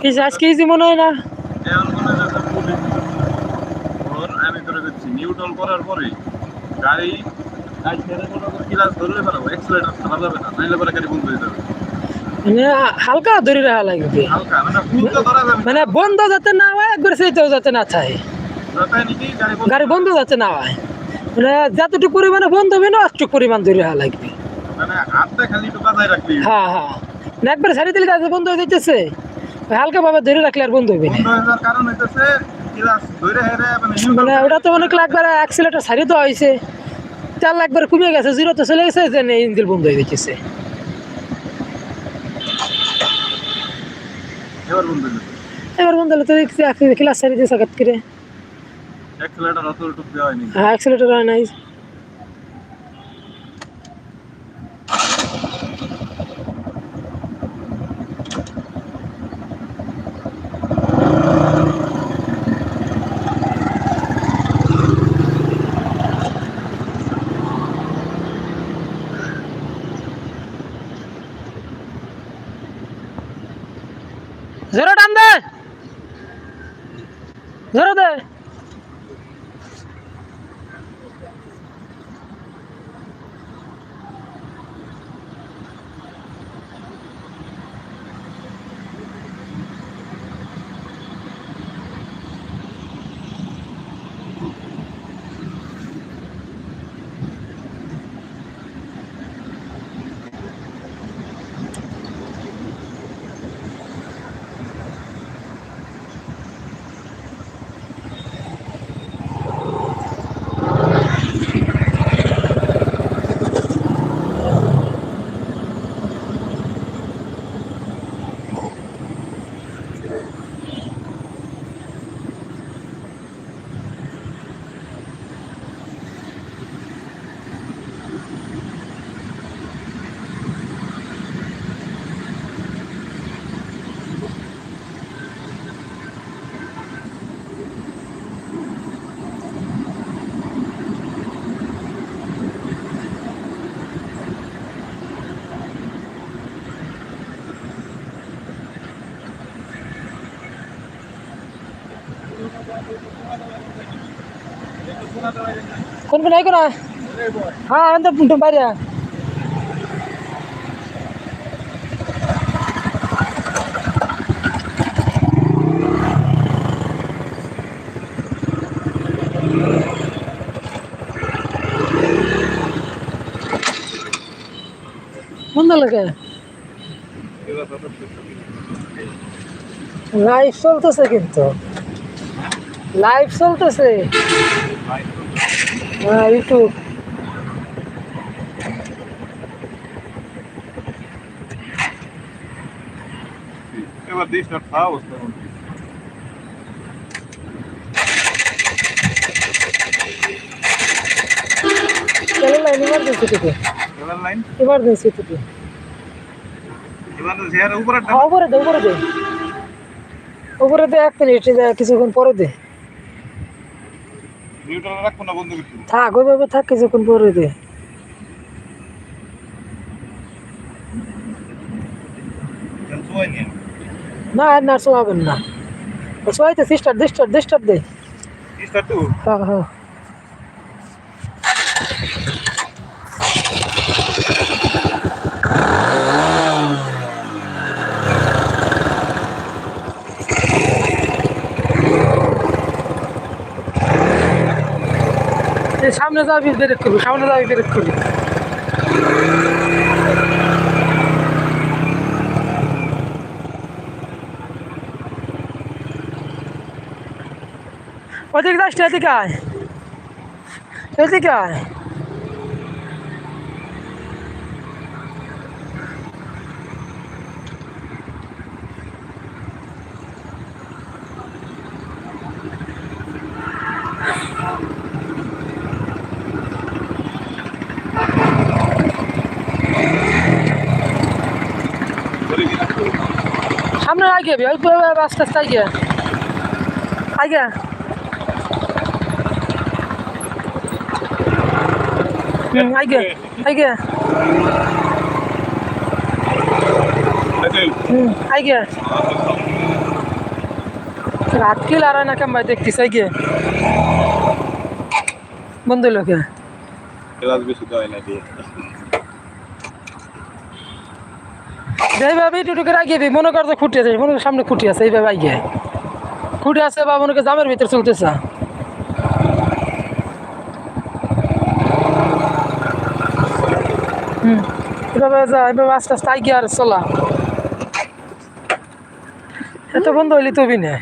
কি আজকে ইজি মনে হয় না? আমি করে দিচ্ছি নিউট্রাল করার পরে গাড়ি গাড়ি গাড়ি মানে হালকা ধরে রাখা লাগবে মানে মানে বন্ধ যাতে না হয় একবার সেইটাও যাতে না থাকে। গাড়ি বন্ধ গাড়ি যাতে না হয়। মানে যতটুকু পরিমাণে বন্ধ হবে না অতটুকু পরিমাণ ধরে রাখা লাগবে। মানে হ্যাঁ হ্যাঁ। না একবার ছাড়ি দিলে যাতে বন্ধ হয়ে যাইতেছে। হালকা ভাবে ধরে রাখলে আর বন্ধ হবে না। মানে ওটা তো অনেক একবার অ্যাক্সিলেটার ছাড়ি দেওয়া হয়েছে তেল একবার কমে গেছে জিরো তো চলে গেছে যে ইঞ্জিল বন্ধ হয়ে গেছে এবার বন্ধ যাবে এবার বন্ধ হলে তো দেখছি ক্লাস দিয়েছে হঠাৎ করে। হ্যাঁ অ্যাক্সিলেটার হয় নাই। জোরে টান দে। জোরে দে। কোন কোন আইকো না হ্যাঁ আমি তো বাইরে বন্ধ লাগে? লাইভ চলতেছে কিন্তু লাইভ চলতেছে। হ্যাঁ ইউটিউব এবার দিস না খাওয়া অবস্থা এখন লাইন ইমার্জেন্সি থেকে। এবার লাইন ইমার্জেন্সি থেকে। উপরে উপরে দে উপরে দে উপরে দে এক মিনিট কিছুক্ষণ পরে দে। নিউট্রাল রাখব না বন্ধ করতে থাক ওইভাবে থাকে যখন পরে দে। না? আর না শোয়াবেন না। শোয়াইতে সিস্টার ডিস্টার ডিস্টার দে। স্টার্ট তো। হ্যাঁ হ্যাঁ। সামনে যাবি বেরেক করবি সামনে যাবি বেরেক করবি। ওদিকে যাস এদিকে আয়। এদিকে আয় সামনে আগে ওই আস্তে আস্তে আগে আগে হুম আগে আগে হুম আগে রাত কি লারা না কেমন দেখতিস আগে বন্ধু লোকে ক্লাস বেশি তো হয় না দিয়ে এইভাবে টুটুকে রাখিয়ে দিই, মনে করতে খুঁটি আছে মনে সামনে খুঁটি আছে, এইভাবে আগে খুঁটি আছে বা মনে জামের ভিতরে চলতেছে। হুম যা আস্তে আস্তে আগে আর চলা। এত বন্ধ হইলে তবি নেই